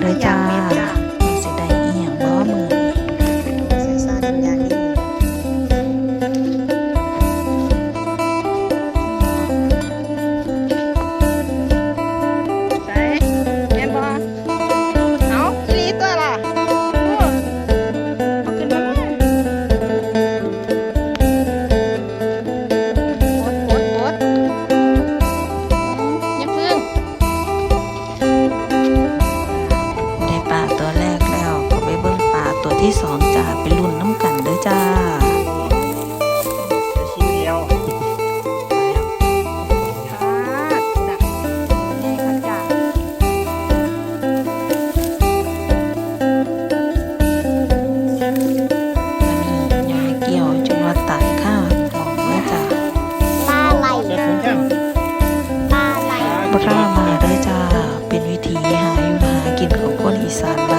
đời cha บรามาได้จ้า เป็นวิธีหาอยู่หากินของคนอีสาน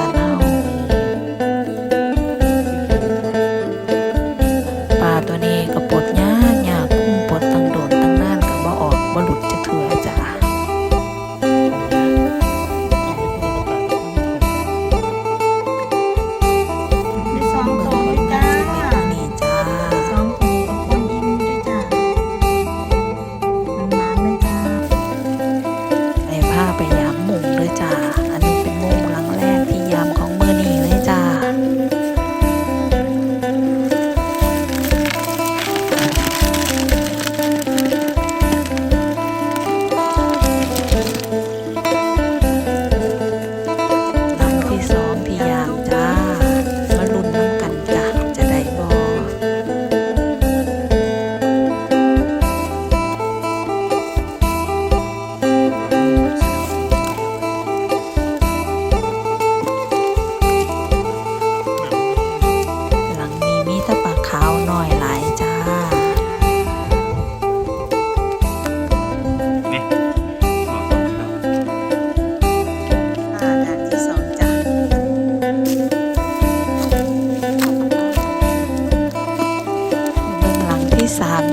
sa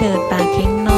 เดินตาเค้งน้อย